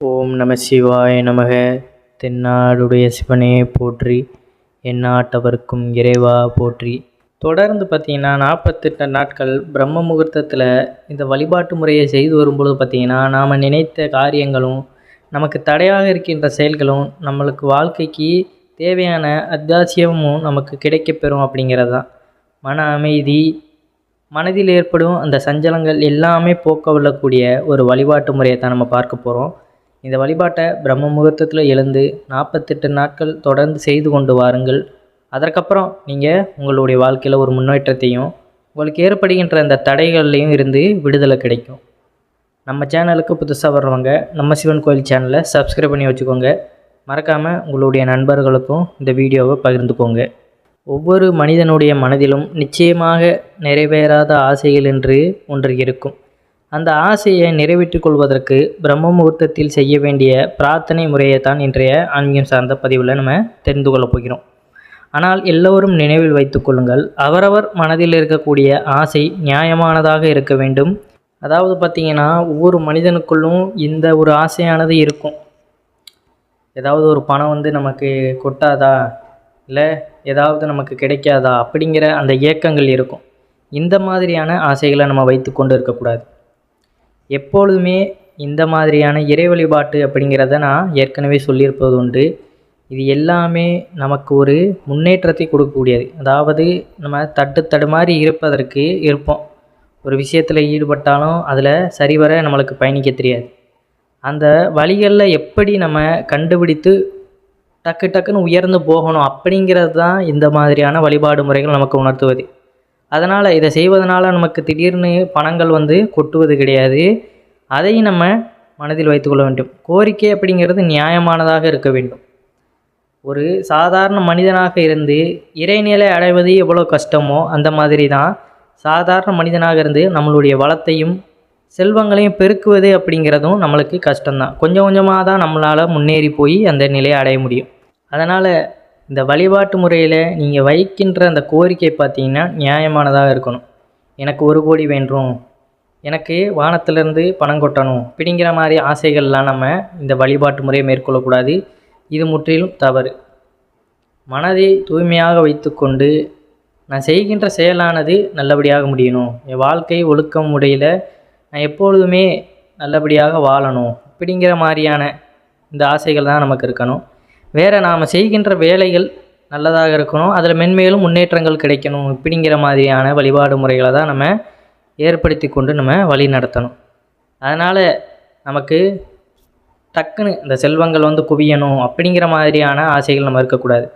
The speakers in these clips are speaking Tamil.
ஓம் நம சிவாய நமக. தென்னாடுடைய சிவனே போற்றி எந்நாட்டவர்க்கும் இறைவா போற்றி. தொடர்ந்து பார்த்திங்கன்னா நாற்பத்தெட்டு நாட்கள் பிரம்ம முகூர்த்தத்தில் இந்த வழிபாட்டு முறையை செய்து வரும்பொழுது பார்த்திங்கன்னா நாம் நினைத்த காரியங்களும் நமக்கு தடையாக இருக்கின்ற செயல்களும் நம்மளுக்கு வாழ்க்கைக்கு தேவையான அத்தியாவசியமும் நமக்கு கிடைக்கப்பெறும் அப்படிங்கிறது தான். மன அமைதி மனதில் ஏற்படும் அந்த சஞ்சலங்கள் எல்லாமே போக்க விடக்கூடிய ஒரு வழிபாட்டு முறையை தான் நம்ம பார்க்க போகிறோம் இந்த வழிபாட்டை பிரம்ம முகூர்த்தத்தில் எழுந்து நாற்பத்தெட்டு நாட்கள் தொடர்ந்து செய்து கொண்டு வாருங்கள். அதற்கப்புறம் நீங்கள் உங்களுடைய வாழ்க்கையில் ஒரு முன்னேற்றத்தையும் உங்களுக்கு ஏற்படுகின்ற அந்த தடைகள்லையும் இருந்து விடுதலை கிடைக்கும். நம்ம சேனலுக்கு புதுசாக வர்றவங்க நம்ம சிவன் கோயில் சேனலை சப்ஸ்கிரைப் பண்ணி வச்சுக்கோங்க. மறக்காமல் உங்களுடைய நண்பர்களுக்கும் இந்த வீடியோவை பகிர்ந்துக்கோங்க. ஒவ்வொரு மனிதனுடைய மனதிலும் நிச்சயமாக நிறைவேறாத ஆசைகள் என்று ஒன்று இருக்கும். அந்த ஆசையை நிறைவேற்றிக் கொள்வதற்கு பிரம்ம முகூர்த்தத்தில் செய்ய வேண்டிய பிரார்த்தனை முறையை தான் இன்றைய ஆன்மீகம் சார்ந்த பதிவில் நம்ம தெரிந்து கொள்ளப் போகிறோம். ஆனால் எல்லோரும் நினைவில் வைத்துக் கொள்ளுங்கள் அவரவர் மனதில் இருக்கக்கூடிய ஆசை நியாயமானதாக இருக்க வேண்டும். அதாவது பார்த்திங்கன்னா ஒவ்வொரு மனிதனுக்குள்ளும் இந்த ஒரு ஆசையானது இருக்கும். ஏதாவது ஒரு பணம் வந்து நமக்கு கொட்டாதா? இல்லை ஏதாவது நமக்கு கிடைக்காதா? அப்படிங்கிற அந்த ஏக்கங்கள் இருக்கும். இந்த மாதிரியான ஆசைகளை நம்ம வைத்து கொண்டு இருக்கக்கூடாது எப்பொழுதுமே இந்த மாதிரியான இறை வழிபாட்டு அப்படிங்கிறத நான் ஏற்கனவே சொல்லியிருப்பது உண்டு. இது எல்லாமே நமக்கு ஒரு முன்னேற்றத்தை கொடுக்கக்கூடியது. அதாவது நம்ம தட்டு தடுமாறி இருப்பதற்கு இருப்போம். ஒரு விஷயத்தில் ஈடுபட்டாலும் அதில் சரிவர நம்மளுக்கு பயணிக்க தெரியாது. அந்த வழிகளில் எப்படி நம்ம கண்டுபிடித்து டக்கு டக்குன்னு உயர்ந்து போகணும் அப்படிங்கிறது தான் இந்த மாதிரியான வழிபாடு முறைகள் நமக்கு உணர்த்துவது. அதனால் இதை செய்வதனால் நமக்கு திடீர்னு பணங்கள் வந்து கொட்டுவது கிடையாது. அதையும் நம்ம மனதில் வைத்துக்கொள்ள வேண்டும். கோரிக்கை அப்படிங்கிறது நியாயமானதாக இருக்க வேண்டும். ஒரு சாதாரண மனிதனாக இருந்து இறைநிலை அடைவது எவ்வளோ கஷ்டமோ அந்த மாதிரி தான் சாதாரண மனிதனாக இருந்து நம்மளுடைய வளத்தையும் செல்வங்களையும் பெருக்குவது அப்படிங்கிறதும் நம்மளுக்கு கஷ்டம்தான். கொஞ்சம் கொஞ்சமாக தான் நம்மளால் முன்னேறி போய் அந்த நிலையை அடைய முடியும். அதனால் இந்த வழிபாட்டு முறையில் நீங்கள் வைக்கின்ற அந்த கோரிக்கை பார்த்தீங்கன்னா நியாயமானதாக இருக்கணும். எனக்கு ஒரு கோடி வேண்டும் எனக்கு வானத்திலேருந்து பணம் கொட்டணும். பிடிங்கிற மாதிரி ஆசைகள்லாம் நம்ம இந்த வழிபாட்டு முறையை மேற்கொள்ளக்கூடாது. இது முற்றிலும் தவறு. மனதை தூய்மையாக வைத்துக்கொண்டு நான் செய்கின்ற செயலானது நல்லபடியாக முடியணும். என் வாழ்க்கை ஒழுக்கம் முறையில் நான் எப்பொழுதுமே நல்லபடியாக வாழணும். அப்படிங்கிற மாதிரியான இந்த ஆசைகள் தான் நமக்கு இருக்கணும். வேறு நாம் செய்கின்ற வேலைகள் நல்லதாக இருக்கணும். அதில் மென்மேலும் முன்னேற்றங்கள் கிடைக்கணும். இப்படிங்கிற மாதிரியான வழிபாடு முறைகளை தான் நம்ம ஏற்படுத்தி கொண்டு நம்ம வழி நடத்தணும். அதனால் நமக்கு டக்குன்னு இந்த செல்வங்கள் வந்து குவியணும் அப்படிங்கிற மாதிரியான ஆசைகள் நம்ம இருக்கக்கூடாது.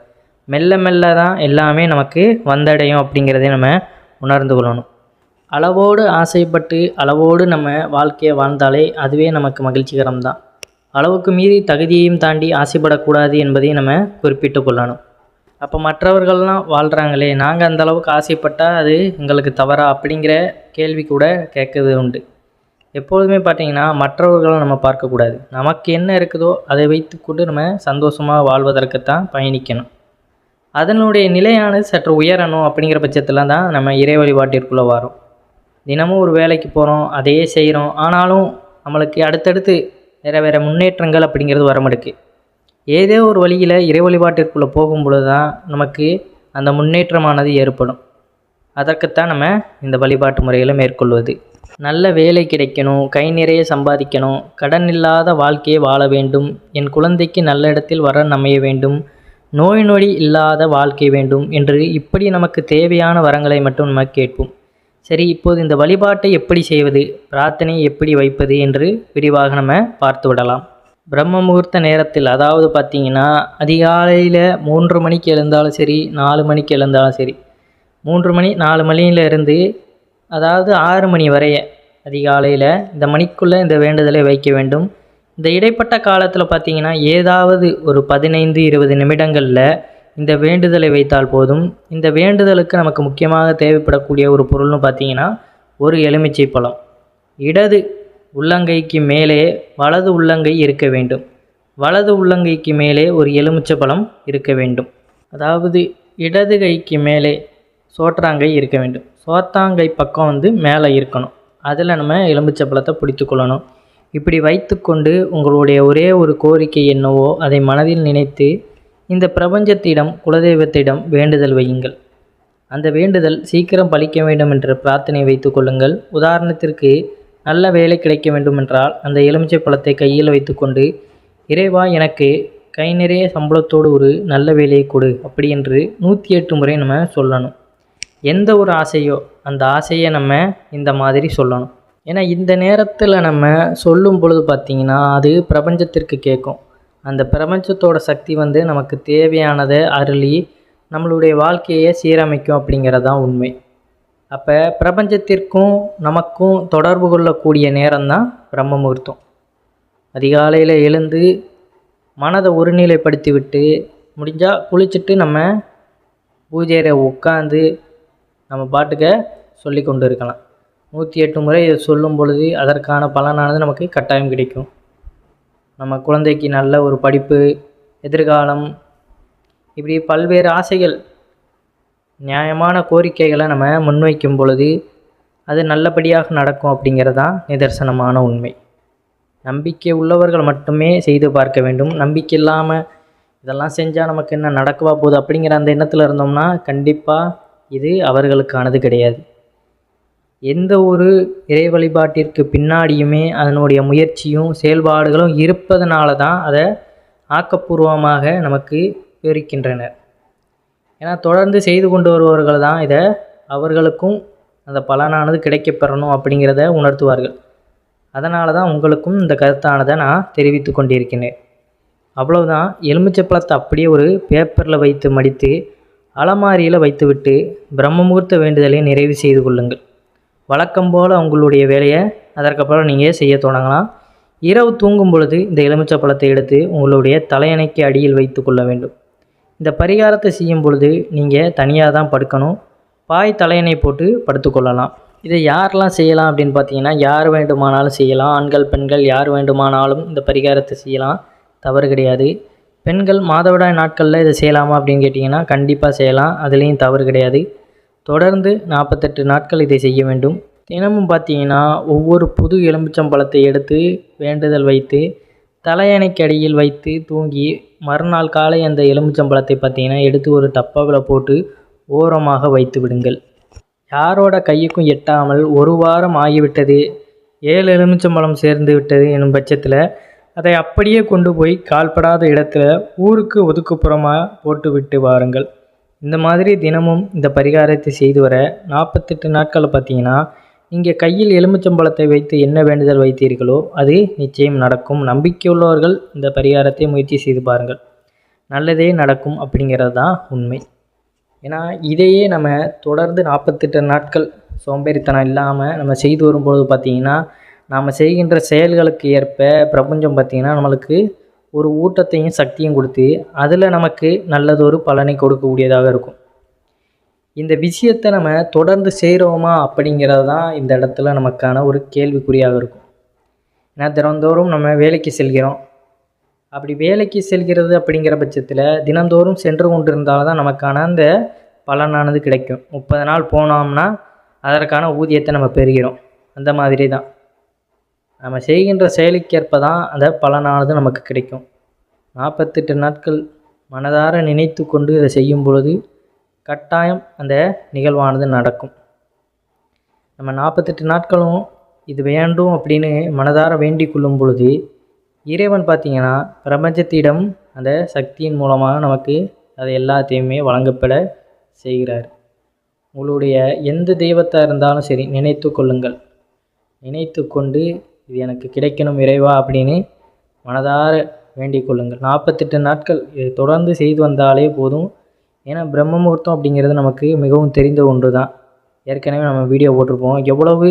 மெல்ல மெல்ல தான் எல்லாமே நமக்கு வந்தடையும் அப்படிங்கிறதை நம்ம உணர்ந்து கொள்ளணும். அளவோடு ஆசைப்பட்டு அளவோடு நம்ம வாழ்க்கையை வாழ்ந்தாலே அதுவே நமக்கு மகிழ்ச்சிகரம் தான் அளவுக்கு மீறி தகுதியையும் தாண்டி ஆசைப்படக்கூடாது என்பதையும் நம்ம குறிப்பிட்டு கொள்ளணும் அப்போ மற்றவர்கள்லாம் வாழ்கிறாங்களே நாங்கள் அந்த அளவுக்கு ஆசைப்பட்டால் அது எங்களுக்கு தவறா அப்படிங்கிற கேள்வி கூட கேட்குறது உண்டு. எப்பொழுதுமே பார்த்திங்கன்னா மற்றவர்களை நம்ம பார்க்கக்கூடாது. நமக்கு என்ன இருக்குதோ அதை வைத்துக்கொண்டு நம்ம சந்தோஷமாக வாழ்வதற்குத்தான் பயணிக்கணும். அதனுடைய நிலையானது சற்று உயரணும் அப்படிங்கிற பட்சத்தில் தான் நம்ம இறை வழிபாட்டிற்குள்ளே வரோம். தினமும் ஒரு வேலைக்கு போகிறோம் அதையே செய்கிறோம் ஆனாலும் நம்மளுக்கு அடுத்தடுத்து வேறு வேறு முன்னேற்றங்கள் அப்படிங்கிறது வர மாட்டுக்கு. ஏதோ ஒரு வழியில் இறை வழிபாட்டிற்குள்ளே போகும்பொழுது தான் நமக்கு அந்த முன்னேற்றமானது ஏற்படும். அதற்குத்தான் நம்ம இந்த வழிபாட்டு முறைகளை மேற்கொள்வது. நல்ல வேலை கிடைக்கணும் கை நிறைய சம்பாதிக்கணும் கடன் இல்லாத வாழ்க்கையை வாழ வேண்டும் என் குழந்தைக்கு நல்ல இடத்தில் வர அமைய வேண்டும் நோய் நொடி இல்லாத வாழ்க்கை வேண்டும் என்று இப்படி நமக்கு தேவையான வரங்களை மட்டும் நம்ம கேட்போம். சரி இப்போது இந்த வழிபாட்டை எப்படி செய்வது பிரார்த்தனை எப்படி வைப்பது என்று விரிவாக நம்ம பார்த்து விடலாம். பிரம்ம முகூர்த்த நேரத்தில் அதாவது பார்த்திங்கன்னா அதிகாலையில் மூன்று மணிக்கு எழுந்தாலும் சரி நாலு மணிக்கு எழுந்தாலும் சரி மூன்று மணி நாலு மணியிலிருந்து அதாவது ஆறு மணி வரைய அதிகாலையில் இந்த மணிக்குள்ளே இந்த வேண்டுதலை வைக்க வேண்டும். இந்த இடைப்பட்ட காலத்தில் பார்த்திங்கன்னா ஏதாவது ஒரு பதினைந்து இருபது நிமிடங்களில் இந்த வேண்டுதலை வைத்தால் போதும். இந்த வேண்டுதலுக்கு நமக்கு முக்கியமாக தேவைப்படக்கூடிய ஒரு பொருள்னு பார்த்தீங்கன்னா ஒரு எலுமிச்சை பழம். இடது உள்ளங்கைக்கு மேலே வலது உள்ளங்கை இருக்க வேண்டும். வலது உள்ளங்கைக்கு மேலே ஒரு எலுமிச்சை பழம் இருக்க வேண்டும். அதாவது இடது கைக்கு மேலே சோற்றாங்கை இருக்க வேண்டும். சோத்தாங்கை பக்கம் வந்து மேலே இருக்கணும். அதில் நம்ம எலுமிச்சை பழத்தை பிடித்து கொள்ளணும். இப்படி வைத்துக்கொண்டு உங்களுடைய ஒரே ஒரு கோரிக்கை என்னவோ அதை மனதில் நினைத்து இந்த பிரபஞ்சத்திடம் குலதெய்வத்திடம் வேண்டுதல் வையுங்கள். அந்த வேண்டுதல் சீக்கிரம் பலிக்க வேண்டும் என்ற பிரார்த்தனை வைத்து கொள்ளுங்கள். உதாரணத்திற்கு நல்ல வேலை கிடைக்க வேண்டுமென்றால் அந்த எலுமிச்சை பழத்தை கையில் வைத்துக்கொண்டு இறைவா எனக்கு கை நிறைய சம்பளத்தோடு ஒரு நல்ல வேலையை கொடு அப்படி என்று நூற்றி எட்டு முறை நம்ம சொல்லணும். எந்த ஒரு ஆசையோ அந்த ஆசையை நம்ம இந்த மாதிரி சொல்லணும். ஏன்னா இந்த நேரத்தில் நம்ம சொல்லும் பொழுது பார்த்திங்கன்னா அது பிரபஞ்சத்திற்கு கேட்கும். அந்த பிரபஞ்சத்தோட சக்தி வந்து நமக்கு தேவையானதை அருளி நம்மளுடைய வாழ்க்கையை சீரமைக்கும் அப்படிங்கிறது தான் உண்மை. அப்போ பிரபஞ்சத்திற்கும் நமக்கும் தொடர்பு கொள்ளக்கூடிய நேரம்தான் பிரம்ம முகூர்த்தம் அதிகாலையில் எழுந்து மனதை ஒருநிலைப்படுத்தி விட்டு முடிஞ்சால் குளிச்சுட்டு நம்ம பூஜையில் உட்காந்து நம்ம பாட்டுக்க சொல்லி கொண்டு இருக்கலாம். நூற்றி எட்டு முறை இதை சொல்லும் பொழுது அதற்கான பலனானது நமக்கு கட்டாயம் கிடைக்கும். நம்ம குழந்தைக்கு நல்ல ஒரு படிப்பு எதிர்காலம் இப்படி பல்வேறு ஆசைகள் நியாயமான கோரிக்கைகளை நம்ம முன்வைக்கும் பொழுது அது நல்லபடியாக நடக்கும் அப்படிங்கிறது தான் நிதர்சனமான உண்மை. நம்பிக்கை உள்ளவர்கள் மட்டுமே செய்து பார்க்க வேண்டும். நம்பிக்கை இல்லாமல் இதெல்லாம் செஞ்சால் நமக்கு என்ன நடக்கவா போகுது அப்படிங்கிற அந்த எண்ணத்தில் இருந்தோம்னா கண்டிப்பாக இது அவர்களுக்கானது கிடையாது. எந்த ஒரு இறை வழிபாட்டிற்கு பின்னாடியுமே அதனுடைய முயற்சியும் செயல்பாடுகளும் இருப்பதனால தான் அதை ஆக்கப்பூர்வமாக நமக்கு விவரிக்கின்றனர். ஏன்னா தொடர்ந்து செய்து கொண்டு வருபவர்கள் தான் இதை அவர்களுக்கும் அந்த பலனானது கிடைக்கப்பெறணும் அப்படிங்கிறத உணர்த்துவார்கள். அதனால தான் உங்களுக்கும் இந்த கருத்தானதை நான் தெரிவித்து கொண்டிருக்கிறேன் அவ்வளவுதான். எலுமிச்சை பழத்தை அப்படியே ஒரு பேப்பரில் வைத்து மடித்து அலமாரியில் வைத்துவிட்டு பிரம்ம முகூர்த்த வேண்டுதலை நிறைவு செய்து கொள்ளுங்கள். வழக்கம் போல் உங்களுடைய வேலையை அதற்கப்புறம் நீங்கள் செய்ய தொடங்கலாம். இரவு தூங்கும் பொழுது இந்த எலுமிச்சை பழத்தை எடுத்து உங்களுடைய தலையணைக்கு அடியில் வைத்து கொள்ள வேண்டும். இந்த பரிகாரத்தை செய்யும் பொழுது நீங்கள் தனியாக தான் படுக்கணும். பாய் தலையணை போட்டு படுத்துக்கொள்ளலாம் இதை யாரெல்லாம் செய்யலாம் அப்படின்னு பார்த்தீங்கன்னா யார் வேண்டுமானாலும் செய்யலாம். ஆண்கள் பெண்கள் யார் வேண்டுமானாலும் இந்த பரிகாரத்தை செய்யலாம். தவறு கிடையாது. பெண்கள் மாதவிடாய் நாட்களில் இதை செய்யலாமா அப்படின்னு கேட்டிங்கன்னா கண்டிப்பாக செய்யலாம். அதுலேயும் தவறு கிடையாது. தொடர்ந்து நாற்பத்தெட்டு நாட்கள் இதை செய்ய வேண்டும். தினமும் பார்த்தீங்கன்னா ஒவ்வொரு புது எலுமிச்சம்பழத்தை எடுத்து வேண்டுதல் வைத்து தலையணைக்கு அடியில் வைத்து தூங்கி மறுநாள் காலை அந்த எலுமிச்சம்பழத்தை பார்த்தீங்கன்னா எடுத்து ஒரு டப்பாவில் போட்டு ஓரமாக வைத்து விடுங்கள். யாரோட கையுக்கும் எட்டாமல் ஒரு வாரம் ஆகிவிட்டது. ஏழு எலுமிச்சம்பழம் சேர்ந்து விட்டது எனும் பட்சத்தில் அதை அப்படியே கொண்டு போய் கால்படாத இடத்துல ஊருக்கு ஒதுக்குப்புறமாக போட்டு விட்டு வாருங்கள். இந்த மாதிரி தினமும் இந்த பரிகாரத்தை செய்து வர நாற்பத்தெட்டு நாட்களில் பார்த்தீங்கன்னா நீங்கள் கையில் எலுமிச்சம்பழத்தை வைத்து என்ன வேண்டுதல் வைத்தீர்களோ அது நிச்சயம் நடக்கும். நம்பிக்கையுள்ளவர்கள் இந்த பரிகாரத்தை முயற்சி செய்து பாருங்கள். நல்லதே நடக்கும் அப்படிங்கிறது தான் உண்மை. ஏன்னா இதையே நம்ம தொடர்ந்து நாற்பத்தெட்டு நாட்கள் சோம்பேறித்தனம் இல்லாமல் நம்ம செய்து வரும்பொழுது பார்த்திங்கன்னா நாம் செய்கின்ற செயல்களுக்கு ஏற்ப பிரபஞ்சம் பார்த்திங்கன்னா நம்மளுக்கு ஒரு ஊட்டத்தையும் சக்தியும் கொடுத்து அதில் நமக்கு நல்லதொரு பலனை கொடுக்கக்கூடியதாக இருக்கும். இந்த விஷயத்தை நம்ம தொடர்ந்து செய்கிறோமா அப்படிங்கிறது தான் இந்த இடத்துல நமக்கான ஒரு கேள்விக்குறியாக இருக்கும். ஏன்னா தினந்தோறும் நம்ம வேலைக்கு செல்கிறோம். அப்படி வேலைக்கு செல்கிறது அப்படிங்கிற பட்சத்தில் தினந்தோறும் சென்று கொண்டிருந்தால் தான் நமக்கான அந்த பலனானது கிடைக்கும். முப்பது நாள் போனோம்னா அதற்கான ஊதியத்தை நம்ம பெறுகிறோம். அந்த மாதிரி தான் நம்ம செய்கின்ற செயலுக்கேற்ப தான் அந்த பலனானது நமக்கு கிடைக்கும். நாற்பத்தெட்டு நாட்கள் மனதார நினைத்து கொண்டு இதை செய்யும் பொழுது கட்டாயம் அந்த நிகழ்வானது நடக்கும். நம்ம நாற்பத்தெட்டு நாட்களும் இது வேண்டும் அப்படின்னு மனதார வேண்டிக் கொள்ளும் பொழுது இறைவன் பார்த்திங்கன்னா பிரபஞ்சத்திடம் அந்த சக்தியின் மூலமாக நமக்கு அது எல்லாத்தையுமே வழங்கப்பட செய்கிறார். உங்களுடைய எந்த தெய்வத்தாக இருந்தாலும் சரி நினைத்து கொள்ளுங்கள். நினைத்து கொண்டு இது எனக்கு கிடைக்கணும் இறைவா அப்படின்னு மனதார வேண்டிக் கொள்ளுங்கள். நாற்பத்தெட்டு நாட்கள் இது தொடர்ந்து செய்து வந்தாலே போதும். ஏன்னா பிரம்ம முகூர்த்தம் அப்படிங்கிறது நமக்கு மிகவும் தெரிந்த ஒன்று தான் ஏற்கனவே நம்ம வீடியோ போட்டிருப்போம். எவ்வளவு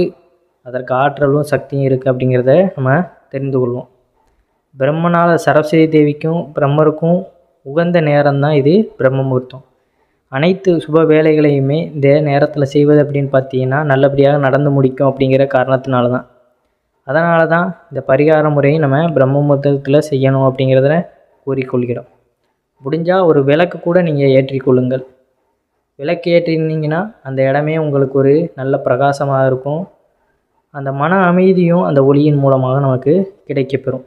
அதற்கு ஆற்றலும் சக்தியும் இருக்குது அப்படிங்கிறத நம்ம தெரிந்து கொள்வோம். பிரம்மனால் சரஸ்வதி தேவிக்கும் பிரம்மருக்கும் உகந்த நேரம்தான் இது பிரம்ம முகூர்த்தம் அனைத்து சுப வேலைகளையுமே இந்த நேரத்தில் செய்வது அப்படின்னு பார்த்தீங்கன்னா நல்லபடியாக நடந்து முடிக்கும் அப்படிங்கிற காரணத்தினால தான் அதனால தான் இந்த பரிகார முறையை நம்ம பிரம்ம முகூர்த்தத்தில் செய்யணும் அப்படிங்கிறத கூறிக்கொள்கிறோம். முடிஞ்சால் ஒரு விளக்கு கூட நீங்கள் ஏற்றிக்கொள்ளுங்கள். விளக்கு ஏற்றினீங்கன்னா அந்த இடமே உங்களுக்கு ஒரு நல்ல பிரகாசமாக இருக்கும். அந்த மன அமைதியும் அந்த ஒளியின் மூலமாக நமக்கு கிடைக்கப்பெறும்.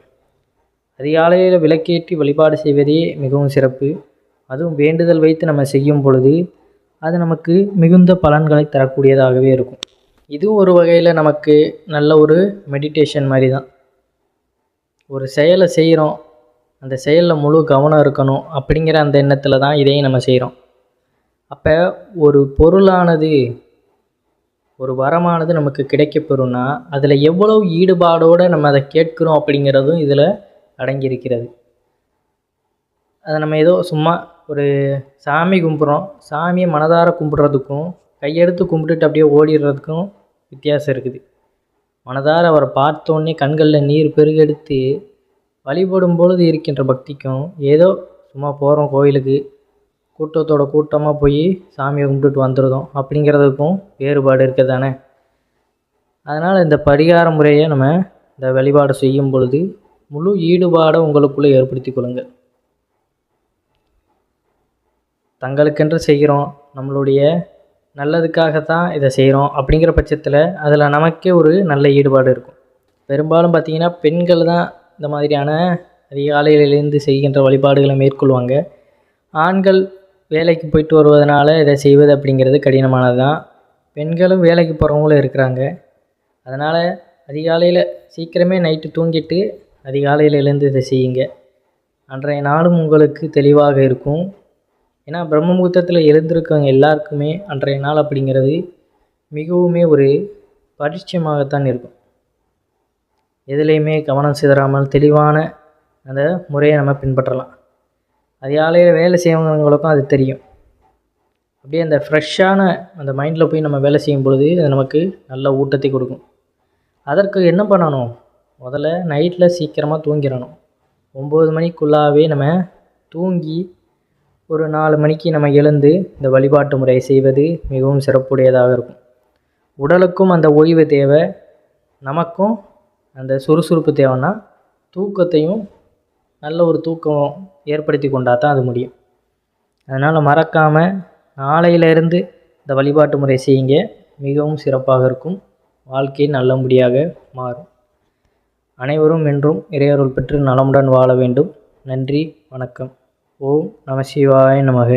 அதிகாலையில் விளக்கேற்றி வழிபாடு செய்வதே மிகவும் சிறப்பு. அதுவும் வேண்டுதல் வைத்து நம்ம செய்யும் பொழுது அது நமக்கு மிகுந்த பலன்களை தரக்கூடியதாகவே இருக்கும். இதுவும் ஒரு வகையில் நமக்கு நல்ல ஒரு மெடிடேஷன் மாதிரி தான் ஒரு செயலை செய்கிறோம் அந்த செயலில் முழு கவனம் இருக்கணும் அப்படிங்கிற அந்த எண்ணத்தில் தான் இதையும் நம்ம செய்கிறோம் அப்போ ஒரு பொருளானது ஒரு வரமானது நமக்கு கிடைக்கப்பெறும்னா அதில் எவ்வளவு ஈடுபாடோடு நம்ம அதை கேட்குறோம் அப்படிங்கிறதும் இதில் அடங்கியிருக்கிறது. அதை நம்ம ஏதோ சும்மா ஒரு சாமி கும்பிட்றோம் சாமியை மனதார கும்பிட்றதுக்கும் கையெடுத்து கும்பிட்டுட்டு அப்படியே ஓடிடுறதுக்கும் வித்தியாசம் இருக்குது. மனதார அவரை பார்த்தோன்னே கண்களில் நீர் பெருகெடுத்து வழிபடும் பொழுது இருக்கின்ற பக்திக்கும் ஏதோ சும்மா போகிறோம் கோயிலுக்கு கூட்டத்தோட கூட்டமாக போய் சாமியை கும்பிட்டுட்டு வந்துடுதோம் அப்படிங்கிறதுக்கும் வேறுபாடு இருக்குது தானே அதனால் இந்த பரிகார முறையை நம்ம இந்த வழிபாடு செய்யும் பொழுது முழு ஈடுபாடை உங்களுக்குள்ளே ஏற்படுத்தி கொள்ளுங்கள். தங்களுக்கென்று செய்கிறோம் நம்மளுடைய நல்லதுக்காக தான் இதை செய்கிறோம் அப்படிங்கிற பட்சத்தில் அதில் நமக்கே ஒரு நல்ல ஈடுபாடு இருக்கும். பெரும்பாலும் பார்த்திங்கன்னா பெண்கள் தான் இந்த மாதிரியான அதிகாலையில் எழுந்து செய்கின்ற வழிபாடுகளை மேற்கொள்வாங்க. ஆண்கள் வேலைக்கு போயிட்டு வருவதனால இதை செய்வது அப்படிங்கிறது கடினமானது தான். பெண்களும் வேலைக்கு போகிறவங்களும் இருக்கிறாங்க. அதனால் அதிகாலையில் சீக்கிரமே நைட்டு தூங்கிட்டு அதிகாலையில் எழுந்து இதை செய்யுங்க. அன்றைய நாளும் உங்களுக்கு தெளிவாக இருக்கும். ஏன்னா பிரம்ம முகூர்த்தத்தில் எழுந்திருக்கவங்க எல்லாருக்குமே அன்றைய நாள் அப்படிங்கிறது மிகவுமே ஒரு பரிச்சயமாகத்தான் இருக்கும். எதுலேயுமே கவனம் சிதறாமல் தெளிவான அந்த முறையை நம்ம பின்பற்றலாம். அதிகாலையில் வேலை செய்யறவங்களுக்கும் அது தெரியும். அப்படியே அந்த ஃப்ரெஷ்ஷான அந்த மைண்டில் போய் நம்ம வேலை செய்யும் பொழுது அது நமக்கு நல்ல ஊட்டத்தை கொடுக்கும். அதற்கு என்ன பண்ணணும்? முதல்ல நைட்டில் சீக்கிரமாக தூங்கிடணும். ஒம்பது மணிக்குள்ளாவே நம்ம தூங்கி ஒரு நாலு மணிக்கு நம்ம எழுந்து இந்த வழிபாட்டு முறையை செய்வது மிகவும் சிறப்புடையதாக இருக்கும். உடலுக்கும் அந்த ஓய்வு தேவை நமக்கும் அந்த சுறுசுறுப்பு தேவைன்னா தூக்கத்தையும் நல்ல ஒரு தூக்கம் ஏற்படுத்தி கொண்டால் தான் அது முடியும். அதனால் மறக்காமல் நாளையிலிருந்து இந்த வழிபாட்டு முறை செய்யுங்க. மிகவும் சிறப்பாக இருக்கும். வாழ்க்கை நல்லபடியாக மாறும். அனைவரும் என்றும் இறையருள் பெற்று நலமுடன் வாழ வேண்டும். நன்றி வணக்கம். ஓம் நம சிவாய நமக.